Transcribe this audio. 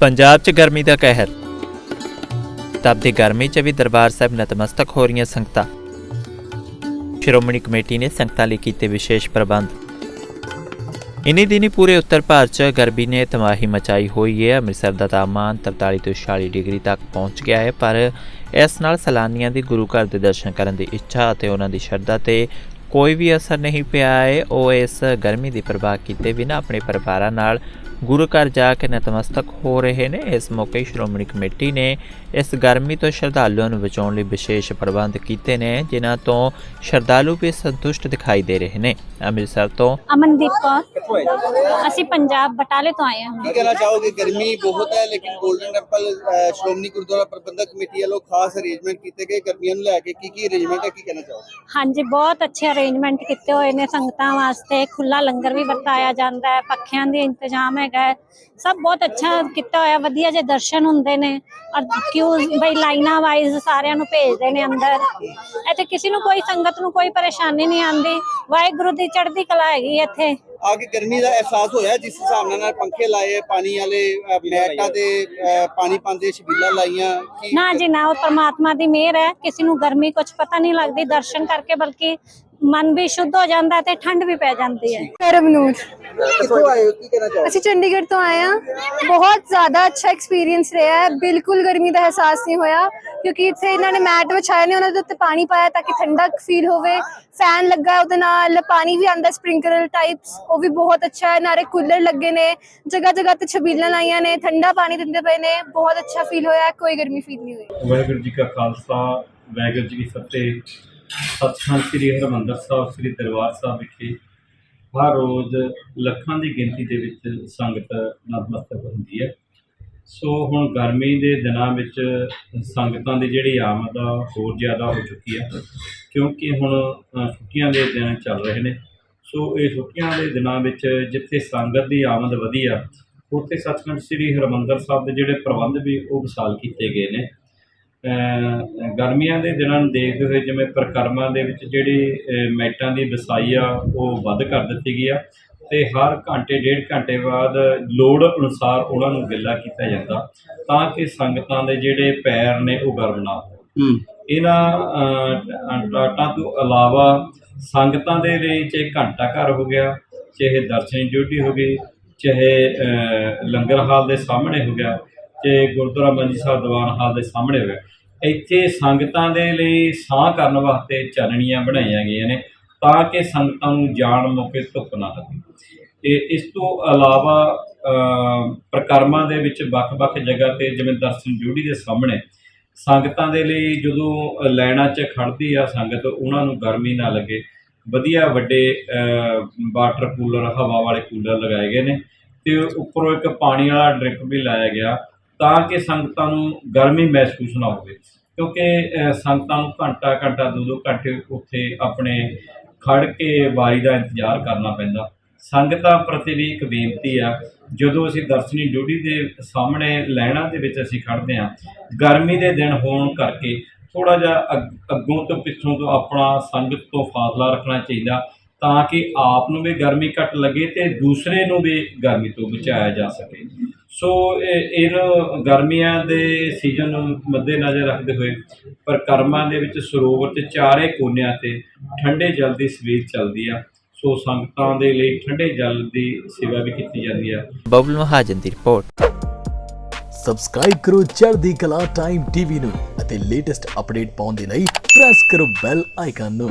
ਪੰਜਾਬ 'ਚ ਗਰਮੀ ਦਾ ਕਹਿਰ। ਤਪਦੀ ਗਰਮੀ 'ਚ ਵੀ ਦਰਬਾਰ ਸਾਹਿਬ ਨਤਮਸਤਕ ਹੋ ਰਹੀਆਂ ਸੰਗਤਾਂ। ਸ਼੍ਰੋਮਣੀ ਕਮੇਟੀ ਨੇ ਸੰਗਤਾਂ ਲਈ ਕੀਤੇ ਵਿਸ਼ੇਸ਼ ਪ੍ਰਬੰਧ। ਇਨੀ ਦਿਨੀ ਪੂਰੇ ਉੱਤਰ ਭਾਰਤ 'ਚ ਗਰਮੀ ਨੇ ਤਬਾਹੀ ਮਚਾਈ ਹੋਈ ਹੈ ਅੰਮ੍ਰਿਤਸਰ ਦਾ ਤਾਪਮਾਨ 43 ਤੋਂ 46 ਡਿਗਰੀ ਤੱਕ ਪਹੁੰਚ ਗਿਆ ਹੈ ਪਰ ਇਸ ਨਾਲ ਸੈਲਾਨੀਆਂ ਦੀ ਗੁਰੂ ਘਰ ਦੇ ਦਰਸ਼ਨ ਕਰਨ ਦੀ ਇੱਛਾ ਅਤੇ ਉਹਨਾਂ ਦੀ ਸ਼ਰਧਾ ਤੇ ਕੋਈ ਵੀ ਅਸਰ ਨਹੀਂ ਪਿਆ ਹੈ ਉਹ ਇਸ ਗਰਮੀ ਦੀ ਪ੍ਰਵਾਹ ਕੀਤੇ ਬਿਨਾਂ ਆਪਣੇ ਪਰਿਵਾਰਾਂ ਨਾਲ ਗੁਰੂ ਘਰ ਜਾ ਕੇ ਨਤਮਸਤਕ ਹੋ ਰਹੇ ਨੇ। ਇਸ ਮੌਕੇ ਸ਼੍ਰੋਮਣੀ ਕਮੇਟੀ ਨੇ ਇਸ ਗਰਮੀ ਤੋਂ ਸ਼ਰਧਾਲੂਆਂ ਨੂੰ ਬਚਾਉਣ ਲਈ ਵਿਸ਼ੇਸ਼ ਪ੍ਰਬੰਧ ਕੀਤੇ ਨੇ ਜਿਨ੍ਹਾਂ ਤੋਂ ਸ਼ਰਧਾਲੂ ਵੀ ਸੰਤੁਸ਼ਟ ਦਿਖਾਈ ਦੇ ਰਹੇ ਨੇ। ਅੰਮ੍ਰਿਤਸਰ ਤੋਂ ਅਮਨਦੀਪ ਕੌਰ। ਅਸੀਂ ਪੰਜਾਬ ਬਟਾਲੇ ਤੋਂ ਆਏ ਹਾਂ। ਕੀ ਕਹਿਣਾ ਚਾਹੋਗੇ? ਗਰਮੀ ਬਹੁਤ ਹੈ ਲੇਕਿਨ golden temple Shiromani Gurdwara Parbandhak committee ਵੱਲੋਂ ਖਾਸ ਅਰੇਂਜਮੈਂਟ ਕੀਤੇ ਗਏ। ਗਰਮੀਆਂ ਨੂੰ ਲੈ ਕੇ ਕੀ ਕੀ ਅਰੇਂਜਮੈਂਟ ਹੈ ਕੀ ਕਹਿਣਾ ਚਾਹੋਗੇ? ਹਾਂਜੀ ਬਹੁਤ ਅੱਛੇ ਅਰੇਂਜਮੈਂਟ ਕੀਤੇ ਹੋਏ ਨੇ। ਸੰਗਤਾਂ ਵਾਸਤੇ ਖੁੱਲਾ ਲੰਗਰ ਵੀ ਵਰਤਾਇਆ ਜਾਂਦਾ ਹੈ। ਪੱਖਿਆਂ ਦੇ ਇੰਤਜ਼ਾਮ ਹੈਗਾ ਹੈ। ਸਭ ਬਹੁਤ ਅੱਛਾ ਕੀਤਾ ਹੋਇਆ ਵਧੀਆ ਜੇ ਦਰਸ਼ਨ ਹੁੰਦੇ ਨੇ ਔਰ ਕਿਉਂ ਬਈ ਲਾਈਨਾਂ ਵਾਈਜ਼ ਸਾਰਿਆਂ ਨੂੰ ਭੇਜਦੇ ਨੇ ਅੰਦਰ। ਇੱਥੇ ਕਿਸੇ ਨੂੰ ਕੋਈ ਸੰਗਤ ਨੂੰ ਕੋਈ ਪਰੇਸ਼ਾਨੀ ਨਹੀਂ ਆਉਂਦੀ। ਵਾਹਿਗੁਰੂ ਦੀ ਚੜ੍ਹਦੀ ਕਲਾ ਹੈਗੀ ਇੱਥੇ। ਆ ਕੇ ਗਰਮੀ ਦਾ ਅਹਿਸਾਸ ਹੋਇਆ ਜਿਸ ਹਿਸਾਬ ਨਾਲ ਨਾਲ ਪੰਖੇ ਲਾਏ ਪਾਣੀ ਵਾਲੇ ਮੈਟਾਂ ਦੇ ਅਹ, ਪਾਣੀ ਪਾਉਂਦੇ ਛਬੀਲਾਂ ਲਾਈਆਂ ਕੀ ਨਾ ਜੀ ਨਾ ਉਹ ਪਰਮਾਤਮਾ ਦੀ ਮਿਹਰ ਹੈ। ਕਿਸੇ ਨੂੰ ਗਰਮੀ ਕੁਝ ਪਤਾ ਨਹੀਂ ਲੱਗਦੀ ਦਰਸ਼ਨ ਕਰਕੇ ਬਲਕਿ ਮਨ ਵੀ ਸ਼ੁੱਧ ਹੋ ਜਾਂਦਾ ਤੇ ਠੰਡ ਵੀ ਪੈ ਜਾਂਦੀ ਹੈ। ਕਰਮਨੂਰ ਕਿੱਥੋਂ ਆਏ ਹੋ? ਕੀ ਕਹਿਣਾ ਚਾਹੋਗੇ? ਅਸੀਂ ਚੰਡੀਗੜ੍ਹ ਤੋਂ ਆਏ ਹਾਂ। ਬਹੁਤ ਜ਼ਿਆਦਾ ਅੱਛਾ ਐਕਸਪੀਰੀਅੰਸ ਰਿਹਾ ਹੈ। ਬਿਲਕੁਲ ਗਰਮੀ ਦਾ ਅਹਿਸਾਸ ਨਹੀਂ ਹੋਇਆ ਕਿਉਂਕਿ ਇੱਥੇ ਇਹਨਾਂ ਨੇ ਮੈਟ ਵਿਛਾਏ ਨੇ ਉਹਨਾਂ ਦੇ ਉੱਤੇ ਪਾਣੀ ਪਾਇਆ ਤਾਂ ਕਿ ਠੰਡਕ ਫੀਲ ਹੋਵੇ। ਫੈਨ ਲੱਗਾ ਹੈ, ਉਹਦੇ ਨਾਲ ਪਾਣੀ ਵੀ ਆਂਦਾ ਸਪ੍ਰਿੰਕਲਰ ਟਾਈਪਸ ਉਹ ਵੀ ਬਹੁਤ ਅੱਛਾ ਹੈ। ਨਾਰੇ ਕੂਲਰ ਲੱਗੇ ਨੇ ਜਗ੍ਹਾ ਜਗ੍ਹਾ ਤੇ ਛਬੀਲਾਂ ਲਾਈਆਂ ਨੇ ਠੰਡਾ ਪਾਣੀ ਦਿੰਦੇ ਪਏ ਨੇ ਬਹੁਤ ਅੱਛਾ ਫੀਲ ਹੋਇਆ ਕੋਈ ਗਰਮੀ ਫੀਲ ਨਹੀਂ ਹੋਈ। ਵਾਹਿਗੁਰੂ ਜੀ ਕਾ ਖਾਲਸਾ ਵਾਹਿਗੁਰੂ ਜੀ ਕੀ ਫਤਿਹ। ਸਤਿਸੰਗ ਸ੍ਰੀ ਹਰਿਮੰਦਰ ਸਾਹਿਬ, ਸ੍ਰੀ ਦਰਬਾਰ ਸਾਹਿਬ ਵਿਖੇ ਹਰ ਰੋਜ਼ ਲੱਖਾਂ ਦੀ ਗਿਣਤੀ ਦੇ ਵਿੱਚ ਸੰਗਤ ਨਤਮਸਤਕ ਹੁੰਦੀ ਹੈ। ਸੋ ਹੁਣ ਗਰਮੀ ਦੇ ਦਿਨਾਂ ਵਿੱਚ ਸੰਗਤਾਂ ਦੀ ਜਿਹੜੀ ਆਮਦ ਆ ਹੋਰ ਜ਼ਿਆਦਾ ਹੋ ਚੁੱਕੀ ਹੈ, ਕਿਉਂਕਿ ਹੁਣ ਛੁੱਟੀਆਂ ਦੇ ਦਿਨ ਚੱਲ ਰਹੇ ਨੇ। ਸੋ ਇਹ ਛੁੱਟੀਆਂ ਦੇ ਦਿਨਾਂ ਵਿੱਚ ਜਿੱਥੇ ਸੰਗਤ ਦੀ ਆਮਦ ਵਧੀ ਆ, ਉੱਥੇ ਸੱਚਖੰਡ ਸ੍ਰੀ ਹਰਿਮੰਦਰ ਸਾਹਿਬ ਦੇ ਜਿਹੜੇ ਪ੍ਰਬੰਧ ਵੀ ਉਹ ਵਿਸਾਲ ਕੀਤੇ ਗਏ ਨੇ। ਗਰਮੀਆਂ ਦੇ ਦਿਨਾਂ ਨੂੰ ਦੇਖਦੇ ਹੋਏ ਜਿਵੇਂ ਪ੍ਰਕਰਮਾਂ ਦੇ ਵਿੱਚ ਜਿਹੜੀ ਮੈਟਾਂ ਦੀ ਵਿਸਾਈ ਆ ਉਹ ਵੱਧ ਕਰ ਦਿੱਤੀ ਗਈ ਆ ਤੇ ਹਰ ਘੰਟੇ ਡੇਢ ਘੰਟੇ ਬਾਅਦ ਲੋੜ ਅਨੁਸਾਰ ਉਹਨਾਂ ਨੂੰ ਗਿੱਲਾ ਕੀਤਾ ਜਾਂਦਾ ਤਾਂ ਕਿ ਸੰਗਤਾਂ ਦੇ ਜਿਹੜੇ ਪੈਰ ਨੇ ਉਹ ਗਰਮ ਨਾ ਹੋਣ। ਇਹਨਾਂ ਟਾਟਾਂ ਤੋਂ ਇਲਾਵਾ ਸੰਗਤਾਂ ਦੇ ਲਈ ਚਾਹੇ ਘੰਟਾ ਘਰ ਹੋ ਗਿਆ ਚਾਹੇ ਦਰਸ਼ਨ ਜੋਟੀ ਹੋ ਗਈ ਚਾਹੇ ਲੰਗਰ ਹਾਲ ਦੇ ਸਾਹਮਣੇ ਹੋ ਗਿਆ ਚਾਹੇ ਗੁਰਦੁਆਰਾ ਮੰਜੀ ਸਾਹਿਬ ਦੀਵਾਨ ਹਾਲ ਦੇ ਸਾਹਮਣੇ ਹੋਇਆ। ਇੱਥੇ ਸੰਗਤਾਂ ਦੇ ਲਈ ਸਾਹ ਕਰਨ ਵਾਸਤੇ ਚਾਨਣੀਆਂ ਬਣਾਈਆਂ ਗਈਆਂ ਨੇ ਤਾਂ ਕਿ ਸੰਗਤਾਂ ਨੂੰ ਜਾਣ ਮੌਕੇ ਧੁੱਪ ਨਾ ਲੱਗੇ। ਤੇ ਇਸ ਤੋਂ ਇਲਾਵਾ ਅ, ਪ੍ਰਕਰਮਾਂ ਦੇ ਵਿੱਚ ਵੱਖ-ਵੱਖ ਜਗ੍ਹਾ ਤੇ ਜਿਵੇਂ ਦਰਸ਼ਨ ਜੋੜੀ ਦੇ ਸਾਹਮਣੇ ਸੰਗਤਾਂ ਦੇ ਲਈ ਜਦੋਂ ਲਾਈਨਾਂ 'ਚ ਖੜਦੀ ਆ ਸੰਗਤ ਉਹਨਾਂ ਨੂੰ ਗਰਮੀ ਨਾ ਲੱਗੇ। ਵਧੀਆ ਵੱਡੇ ਵਾਟਰ ਕੂਲਰ ਹਵਾ ਵਾਲੇ ਕੂਲਰ ਲਗਾਏ ਗਏ ਨੇ ਤੇ ਉੱਪਰੋਂ ਇੱਕ ਪਾਣੀ ਵਾਲਾ ਡ੍ਰਿਪ ਵੀ ਲਾਇਆ ਗਿਆ। ਤਾਂ ਕਿ ਸੰਗਤਾਂ ਨੂੰ ਗਰਮੀ ਮਹਿਸੂਸ ਨਾ ਹੋਵੇ। ਕਿਉਂਕਿ ਸੰਗਤਾਂ ਨੂੰ ਘੰਟਾ ਘੰਟਾ ਦੋ ਦੋ ਘੰਟੇ ਉੱਥੇ ਆਪਣੇ ਖੜ ਕੇ ਵਾਰੀ ਦਾ ਇੰਤਜ਼ਾਰ ਕਰਨਾ ਪੈਂਦਾ। ਸੰਗਤਾਂ ਪ੍ਰਤੀ ਵੀ ਇੱਕ ਬੇਨਤੀ ਆ, ਜਦੋਂ ਅਸੀਂ ਦਰਸ਼ਨੀ ਡਿਊਟੀ ਦੇ ਸਾਹਮਣੇ ਲਾਈਨਾਂ ਦੇ ਵਿੱਚ ਅਸੀਂ ਖੜਦੇ ਹਾਂ, ਗਰਮੀ ਦੇ ਦਿਨ ਹੋਣ ਕਰਕੇ ਥੋੜਾ ਜਿਹਾ ਅੱਗ- ਅੱਗੋਂ ਤੋਂ ਪਿੱਛੋਂ ਤੋਂ ਆਪਣਾ ਸੰਗਤ ਤੋਂ ਫਾਸਲਾ ਰੱਖਣਾ ਚਾਹੀਦਾ, ਤਾਂ ਕਿ ਆਪ ਨੂੰ ਵੀ ਗਰਮੀ ਘੱਟ ਲੱਗੇ ਤੇ ਦੂਸਰੇ ਨੂੰ ਵੀ ਗਰਮੀ ਤੋਂ ਬਚਾਇਆ ਜਾ ਸਕੇ। ਸੋ ਇਹ ਇਹਨਾਂ ਗਰਮੀਆਂ ਦੇ ਸੀਜ਼ਨ ਨੂੰ ਮੱਦੇਨਜ਼ਰ ਰੱਖਦੇ ਹੋਏ ਪ੍ਰਕਰਮਾਂ ਦੇ ਵਿੱਚ ਸਰੋਵਰ ਤੇ ਚਾਰੇ ਕੋਨਿਆਂ ਤੇ ਠੰਡੇ ਜਲ ਦੀ ਸਵੀਰ ਚੱਲਦੀ ਆ। ਸੋ ਸੰਗਤਾਂ ਦੇ ਲਈ ਠੰਡੇ ਜਲ ਦੀ ਸੇਵਾ ਵੀ ਕੀਤੀ ਜਾਂਦੀ ਆ। ਬਬਲ ਮਹਾਜਨ ਦੀ ਰਿਪੋਰਟ। ਸਬਸਕ੍ਰਾਈਬ ਕਰੋ ਚੜ੍ਹਦੀ ਕਲਾ ਟਾਈਮ ਟੀਵੀ ਨੂੰ ਅਤੇ ਲੇਟੈਸਟ ਅਪਡੇਟ ਪਾਉਣ ਦੇ ਲਈ ਪ੍ਰੈਸ ਕਰੋ ਬੈਲ ਆਈਕਨ ਨੂੰ।